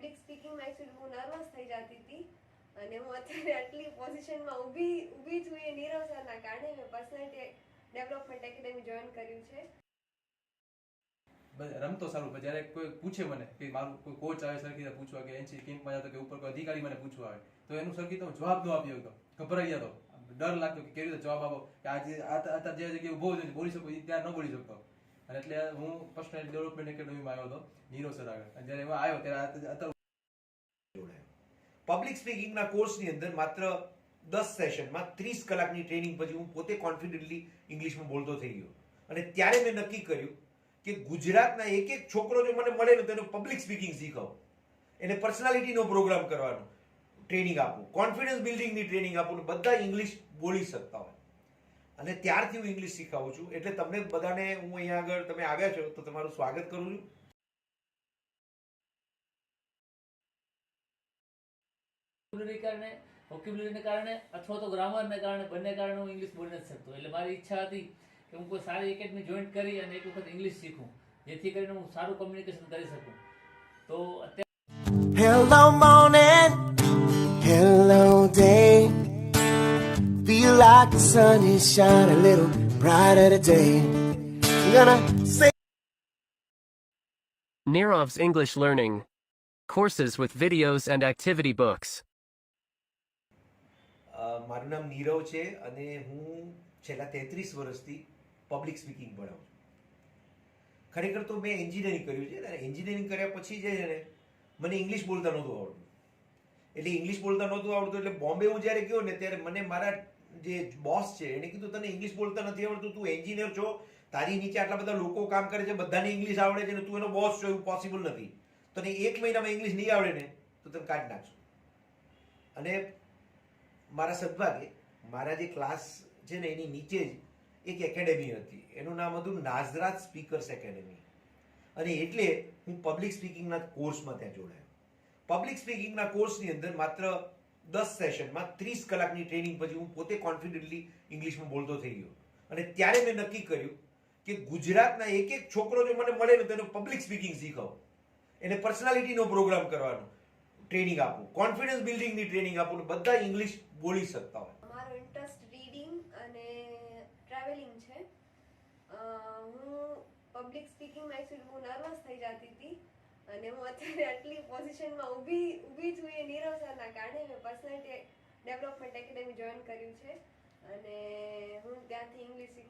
Public સ્પીકિંગમાં actually હું nervous થઈ જતી હતી અને હું અત્યારે આટલી પોઝિશનમાં ઊભી ઊભી છું એ નીરવ સરના કારણે મેં પર્સનાલિટી ડેવલપમેન્ટ એકેડેમી જોઈન કર્યું છે. રમતો સારું, પણ જ્યારે કોઈ પૂછે મને કે મારું કોઈ કોચ આવે સરખી રીતે પૂછવા કે એનસી કેમ્પમાં જતો કે ઉપર કોઈ અધિકારી મને પૂછવા આવે, તો એનું સરખી તો જવાબ ન આપ્યો હતો ગભરાઈ જતો. ડર લાગતો કે કેવી રીતે જવાબ આપો? કે આજે આ જે જગ્યાએ ઊભો છે, બોલી શકો ત્યાં ન બોલી શકતો. અને એટલે હું પર્સનાલિટી ડેવલપમેન્ટ એકેડમીમાં આવ્યો હતો નીરો સર આગળ. જ્યારે એમાં આવ્યો, ત્યારે અત્યારે પબ્લિક સ્પીકિંગના કોર્સની અંદર માત્ર દસ સેશનમાં ત્રીસ કલાકની ટ્રેનિંગ પછી હું પોતે કોન્ફિડન્ટલી ઇંગ્લિશમાં બોલતો થઈ ગયો. અને ત્યારે મેં નક્કી કર્યું કે ગુજરાતના એક એક છોકરો જો મને મળે ને તો એનો પબ્લિક સ્પીકિંગ શીખવું. એને પર્સનાલિટીનો પ્રોગ્રામ કરવાનો ટ્રેનિંગ આપું. કોન્ફિડન્સ બિલ્ડિંગની ટ્રેનિંગ આપું. ને બધા ઇંગ્લિશ બોલી શકતા હોય. અને ત્યારથી હું ઇંગ્લિશ શીખાવું છું. એટલે તમને બધાને હું અહીંયા આગળ તમે આવ્યા છો તો તમારું સ્વાગત કરું છું. કારણે વોકેબ્યુલરીને કારણે અથવા તો ગ્રામરને કારણે બંને કારણે હું ઇંગ્લિશ બોલી નથી શકતો. એટલે મારી ઈચ્છા હતી કે હું કોઈ સારી એકેડમી જોઈન કરી અને એક વખત ઇંગ્લિશ શીખું જેથી કરીને હું સારું કોમ્યુનિકેશન કરી શકું. તો અત્યારે. Feel like the sun is shining a little brighter today. I'm gonna say. Nirov's English Learning. Courses with videos and activity books. મારું નામ નીરવ છે અને હું છેલ્લા તેત્રીસ વર્ષથી પબ્લિક સ્પીકિંગ ભણાવું છું ખરેખર તો મેં એન્જિનિયરિંગ કર્યું છે અને એન્જિનિયરિંગ કર્યા પછી જે છે ને મને ઇંગ્લિશ બોલતા નહોતું આવડતું એટલે ઇંગ્લિશ બોલતા નહોતું આવડતું, એટલે બોમ્બે હું જ્યારે ગયો ને ત્યારે મને મારા જે બોસ છે, એને કીધું, તને ઇંગ્લિશ બોલતા નથી આવડતું, તું એન્જિનિયર છો. તારી નીચે આટલા બધા લોકો કામ કરે છે, બધાને ઇંગ્લિશ આવડે છે ને તું એનો બોસ છો, એવું પોસિબલ નથી. તને એક મહિનામાં ઇંગ્લિશ નહીં આવડે ને, તો તને કાઢી નાખશું. અને મારા સદભાગે, મારા જે ક્લાસ છે ને એની નીચે જ એક એકેડેમી હતી. એનું નામ હતું નાઝરાત સ્પીકર્સ એકેડેમી અને એટલે હું પબ્લિક સ્પીકિંગના કોર્સમાં ત્યાં જોડાયો. પબ્લિક સ્પીકિંગના કોર્સની અંદર માત્ર દસ સેશનમાં ત્રીસ કલાકની ટ્રેનિંગ પછી હું પોતે કોન્ફિડન્ટલી ઇંગ્લિશમાં બોલતો થઈ ગયો. અને ત્યારે મેં નક્કી કર્યું કે ગુજરાતના એક એક છોકરો જો મને મળે ને તો એનું પબ્લિક સ્પીકિંગ શીખવું. એને પર્સનાલિટીનો પ્રોગ્રામ કરવાનો ટ્રેનિંગ આપું કોન્ફિડન્સ બિલ્ડિંગની ટ્રેનિંગ આપું બધા ઇંગ્લિશ બોલી શકતા હોય. મારો ઇન્ટરેસ્ટ રીડિંગ અને ટ્રાવેલિંગ છે. હું પબ્લિક સ્પીકિંગમાં એકચ્યુઅલી હું નર્વસ થઈ જતી હતી. અને હું અત્યારે આટલી પોઝિશનમાં ઊભી ઊભી છું એ નીરવ સરના કારણે મેં પર્સનાલિટી ડેવલપમેન્ટ એકેડેમી જોઈન કર્યું છે. અને હું ત્યાંથી ઇંગ્લિશ